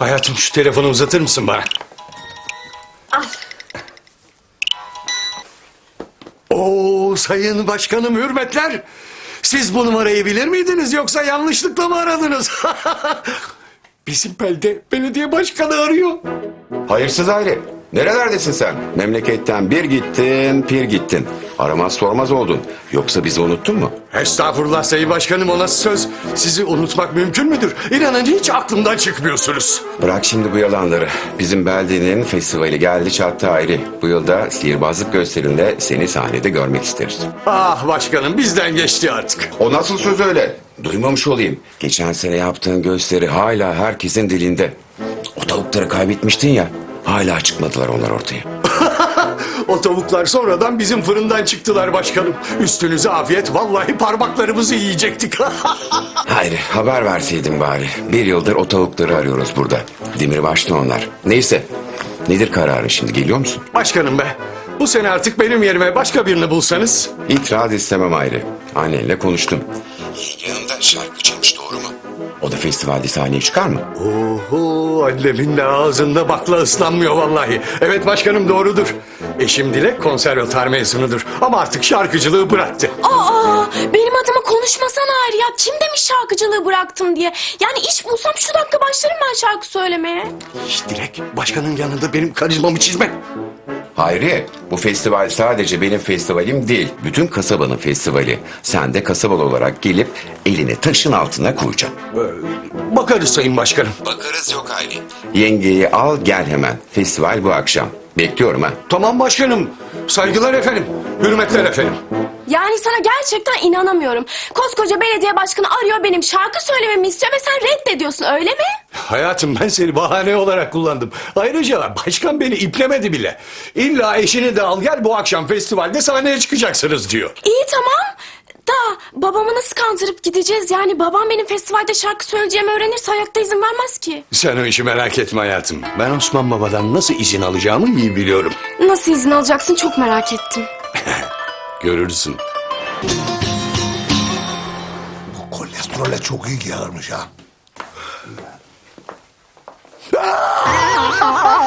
Hayatım şu telefonu uzatır mısın bana? Al. Oo sayın başkanım hürmetler. Siz bu numarayı bilir miydiniz yoksa yanlışlıkla mı aradınız? Bizim belde belediye başkanı arıyor. Hayırsız aile. Nerelerdesin sen? Memleketten bir gittin, pir gittin. Aramaz sormaz oldun. Yoksa bizi unuttun mu? Estağfurullah sayın başkanım o nasıl söz? Sizi unutmak mümkün müdür? İnanın hiç aklımdan çıkmıyorsunuz. Bırak şimdi bu yalanları. Bizim beldenin festivali geldi çattı ayrı. Bu yılda sihirbazlık gösterinde seni sahnede görmek isteriz. Ah başkanım bizden geçti artık. O nasıl söz öyle? Duymamış olayım. Geçen sene yaptığın gösteri hala herkesin dilinde. O tavukları kaybetmiştin ya. Hala çıkmadılar onlar ortaya. O tavuklar sonradan bizim fırından çıktılar başkanım. Üstünüze afiyet vallahi parmaklarımızı yiyecektik. Hayır haber verseydin bari. Bir yıldır o tavukları arıyoruz burada. Demirbaşlı onlar. Neyse. Nedir kararın şimdi geliyor musun? başkanım be bu sene artık benim yerime başka birini bulsanız. İtiraz istemem ayrı. Annenle konuştum. Yanında şarkıcıymış doğru mu? O da festivalde sahneye çıkar mı? Oho annemin de ağzında bakla ıslanmıyor vallahi. Evet başkanım doğrudur. Eşim Dilek konservatuar mezunudur. Ama artık şarkıcılığı bıraktı. Aa, benim adıma konuşmasana Hayri ya. Kim demiş şarkıcılığı bıraktım diye. Yani iş bulsam şu dakika başlarım ben şarkı söylemeye. Şş, Dilek başkanın yanında benim karizmamı çizme. Hayri, bu festival sadece benim festivalim değil. Bütün kasabanın festivali. Sen de kasabalı olarak gelip elini taşın altına koyacaksın. Bakarız sayın başkanım. Bakarız yok Hayri. Yengeyi al gel hemen. Festival bu akşam. Bekliyorum ha. Tamam başkanım. Saygılar efendim. Hürmetler efendim. Yani sana gerçekten inanamıyorum. Koskoca belediye başkanı arıyor benim şarkı söylememi istiyor ve sen reddediyorsun öyle mi? Hayatım ben seni bahane olarak kullandım. Ayrıca başkan beni iplemedi bile. İlla eşini de al gel bu akşam festivalde sahneye çıkacaksınız diyor. İyi tamam. Da babamı nasıl kandırıp gideceğiz? Yani babam benim festivalde şarkı söyleyeceğimi öğrenirse hayatta izin vermez ki. Sen o işi merak etme hayatım. Ben Osman Baba'dan nasıl izin alacağımı iyi biliyorum. Nasıl izin alacaksın çok merak ettim. Görürsün. Bu kolesterole çok iyi gelirmiş ha.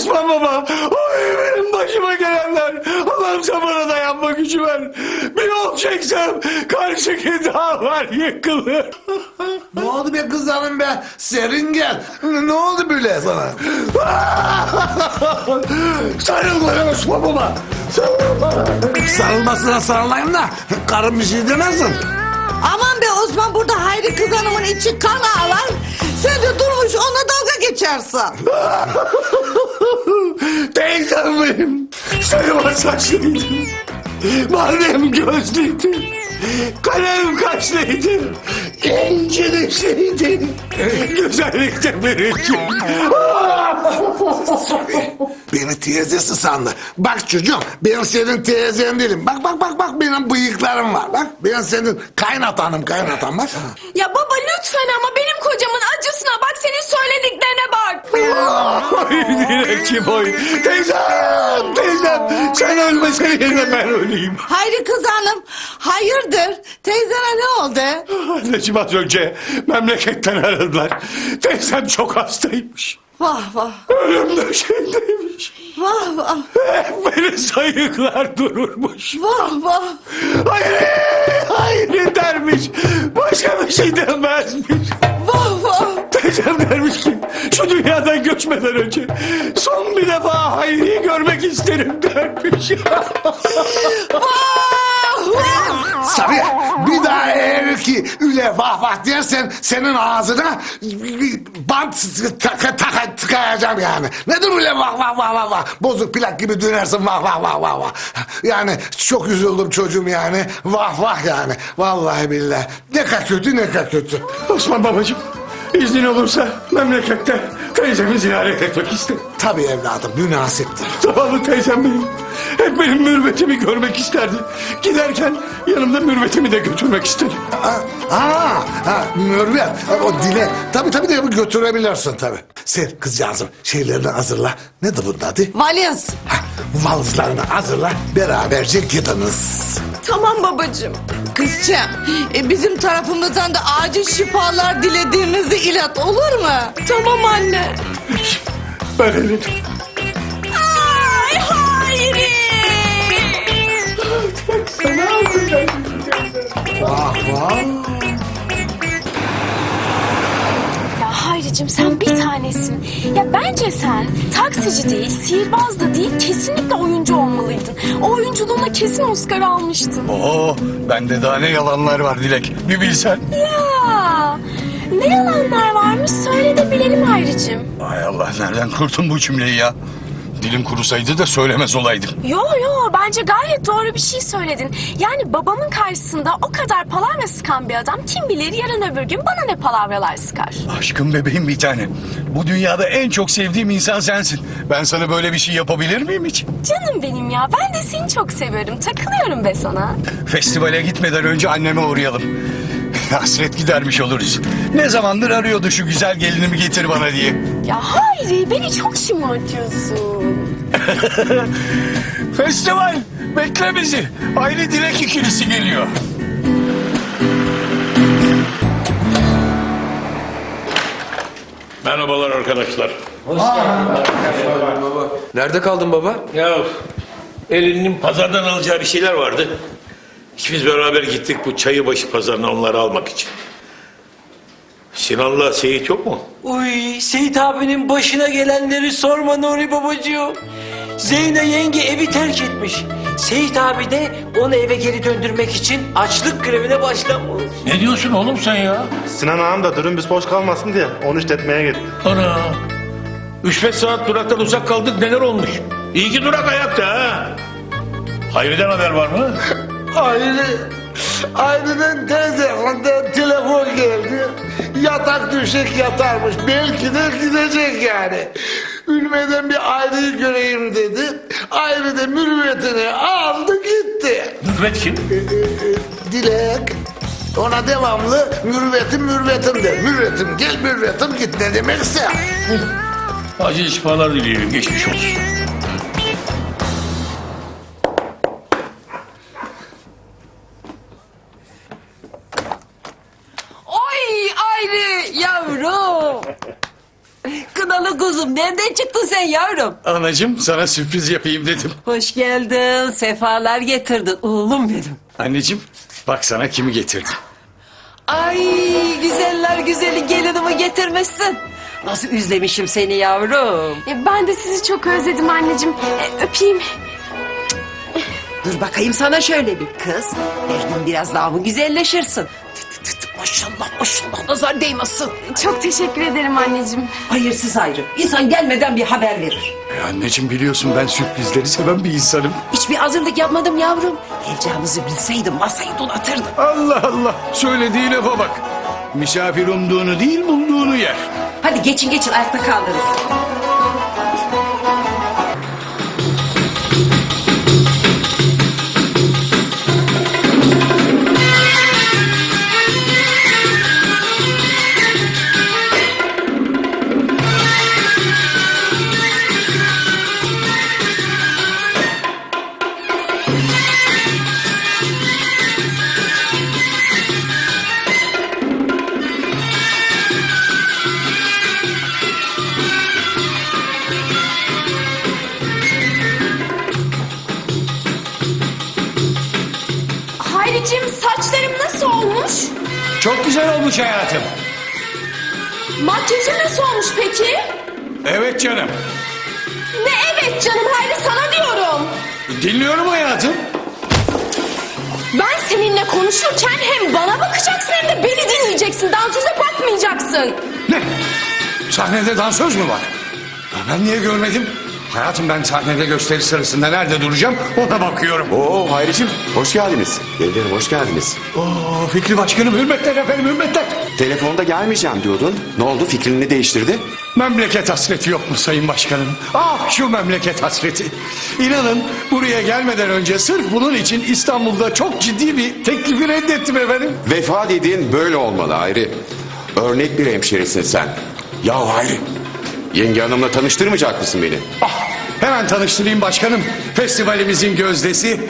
Osman Baba! Oy benim başıma gelenler! Allah'ım sen bana dayanma gücü ver! Bir yol çeksem karşıki dağlar yıkılır! Ne oldu be kızlarım be? Serin gel. Ne oldu böyle sana? Sarıl bana Osman Baba! Sarıl bana! Sarılmasına sarılayım da karım bir şey demesin. Aman be Osman burada Hayri kız hanımın içi kan ağlar. Sen de durmuş ona dalga geçersin. Teyzem benim! Sarıma saçlıydı! Mahrem gözlüydü! Kalem kaşlıydı! İnci dişliydi! Güzellikte birinci! Beni teyzesi sandı. Bak çocuğum ben senin teyzen değilim. Bak bak bak bak benim bıyıklarım var. Bak ben senin kaynatanım kaynatam bak. Ya baba lütfen ama benim kocamın acısına bak senin söylediklerine bak. Ay dilekçim oy! Teyzem! Teyzem! Sen ölmesen yerine ben öleyim! Hayri kız hanım hayırdır? Teyzene ne oldu? Anneciğim az önce memleketten aradılar. Teyzem çok hastaymış. Vah vah Ölüm döşeğindeymiş. vah vah Hep beni sayıklar dururmuş. vah vah. Hayır, hayır dermiş. Başka bir şey demezmiş. Teyzem dermiş ki şu dünyadan göçmeden önce son bir defa Hayri'yi görmek isterim dermiş. Vah. Sabiha bir daha eğer ki üle vah vah dersen senin ağzına bir bant taka taka tıkayacağım yani. Nedir öyle vah vah vah vah vah. Bozuk plak gibi dönersin vah vah vah vah vah. Yani çok üzüldüm çocuğum yani. Vah vah yani. Vallahi billahi. Ne kadar kötü ne kadar kötü. Osman babacığım iznin olursa memlekette teyzemi ziyaret etmek isterim. Tabii evladım münasiptir. Zavallı teyzem benim. Hep benim mürvetimi görmek isterdi. Giderken yanımda mürvetimi de götürmek istedi. Aa, aa, ha, Mürvet, o dile. Tabii tabii de götürebilirsin tabii. Sen kızcağızım şeylerini hazırla. Nedir bunun adı? Valiz. Hah, valizlerini hazırla. Beraberce gidiniz. Tamam babacığım. Kızcağım e, bizim tarafımızdan da acil şifalar dilediğinizi ilat olur mu? Tamam anne. Öyle Ay Hayri. Vah vah. Ya Hayricim sen bir tanesin. Ya bence sen taksici değil, sihirbaz da değil, kesinlikle oyuncu olmalıydın. O oyunculuğuna kesin Oscar almıştın. Oo, bende daha ne yalanlar var Dilek. Bir bilsen. Ya ne yalanlar varmış nereden kurdun bu cümleyi ya? Dilim kurusaydı da söylemez olaydım. Yo yo bence gayet doğru bir şey söyledin. Yani babamın karşısında o kadar palavra sıkan bir adam kim bilir yarın öbür gün bana ne palavralar sıkar. Aşkım bebeğim bir tane. Bu dünyada en çok sevdiğim insan sensin. Ben sana böyle bir şey yapabilir miyim hiç? Canım benim ya ben de seni çok seviyorum takılıyorum be sana. Festivale gitmeden önce anneme uğrayalım. Hasret gidermiş oluruz. Ne zamandır arıyordu şu güzel gelinimi getir bana diye. Ya Hayri beni çok şımartıyorsun. Festival bekle bizi. Aile Dilek ikilisi geliyor. Merhabalar arkadaşlar. Nerede kaldın baba? Ya elinin pazardan alacağı bir şeyler vardı. İkimiz beraber gittik bu Çayıbaşı pazarına onları almak için. Sinan'la Seyit yok mu? Uy Seyit abinin başına gelenleri sorma Nuri babacığım. Zeyne yenge evi terk etmiş. Seyit abi de onu eve geri döndürmek için açlık grevine başlamış. Ne diyorsun oğlum sen ya? Sinan ağam da durum biz boş kalmasın diye onu işletmeye gitti. Ana. Üç beş saat duraktan uzak kaldık neler olmuş? İyi ki durak ayakta ha. Hayri'den haber var mı? Ayrı, ayrıdan teyzemden telefon geldi. Yatak düşek yatarmış. Belki de gidecek yani. Ülmeden bir ayrıyı göreyim dedi. Ayrı da mürüvvetini aldı gitti. Mürvet kim? Dilek. Ona devamlı mürüvvetim mürüvvetim der. Mürüvvetim gel mürüvvetim git ne demekse. Acil şifalar diliyorum geçmiş olsun. Kınalı kuzum nereden çıktın sen yavrum? Anacığım sana sürpriz yapayım dedim. Hoş geldin, sefalar getirdin oğlum benim. Anneciğim bak sana kimi getirdim. Ay güzeller güzeli gelinimi getirmişsin. Nasıl üzlemişim seni yavrum. Ya ben de sizi çok özledim anneciğim. E, öpeyim. Dur bakayım sana şöyle bir kız. Her gün biraz daha mı güzelleşirsin? Maşallah maşallah nazar değmesin. Çok teşekkür ederim anneciğim. Hayırsız ayrı. İnsan gelmeden bir haber verir. E, anneciğim biliyorsun ben sürprizleri seven bir insanım. Hiçbir hazırlık yapmadım yavrum. Geleceğimizi bilseydim masayı donatırdım. Allah Allah söylediği lafa bak. Misafir umduğunu değil bulduğunu yer. Hadi geçin geçin ayakta kaldınız. Hayricim saçlarım nasıl olmuş? Çok güzel olmuş hayatım. Makyajım nasıl olmuş peki? Evet canım. Ne evet canım Hayri sana diyorum. Dinliyorum hayatım. Ben seninle konuşurken hem bana bakacaksın hem de beni dinleyeceksin. Dansöze bakmayacaksın. Ne? Sahnede dansöz mü var? Ben niye görmedim? Hayatım ben sahnede gösteri sırasında nerede duracağım ona bakıyorum. Oo Hayricim hoş geldiniz. Yengem hoş geldiniz. Oo, Fikri Başkanım hürmetler efendim hürmetler. Telefonda gelmeyeceğim diyordun. Ne oldu fikrini değiştirdi? Memleket hasreti yok mu Sayın Başkanım? Ah şu memleket hasreti. İnanın buraya gelmeden önce sırf bunun için İstanbul'da çok ciddi bir teklifi reddettim efendim. Vefa dediğin böyle olmalı Hayri. Örnek bir hemşerisin sen. Ya Hayri. Yenge hanımla tanıştırmayacak mısın beni? Ah, hemen tanıştırayım başkanım. Festivalimizin gözdesi.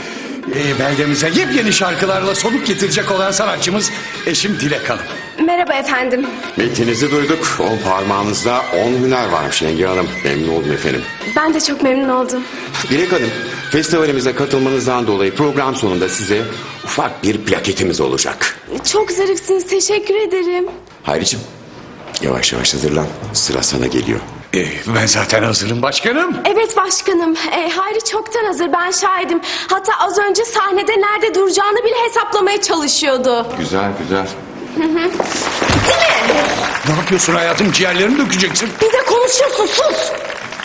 e, beldemize yepyeni şarkılarla soluk getirecek olan sanatçımız eşim Dilek Hanım. Merhaba efendim. Metninizi duyduk. On parmağınızda on hüner varmış yenge hanım. Memnun oldum efendim. Ben de çok memnun oldum. Dilek Hanım, festivalimize katılmanızdan dolayı program sonunda size ufak bir plaketimiz olacak. Çok zarifsiniz. Teşekkür ederim. Hayricim, yavaş yavaş hazırlan. Sıra sana geliyor. E, ben zaten hazırım başkanım. Evet başkanım. E, Hayri çoktan hazır. Ben şahidim. Hatta az önce sahnede nerede duracağını bile hesaplamaya çalışıyordu. Güzel güzel. Ne yapıyorsun hayatım ciğerlerimi dökeceksin. Bir de konuşuyorsun sus.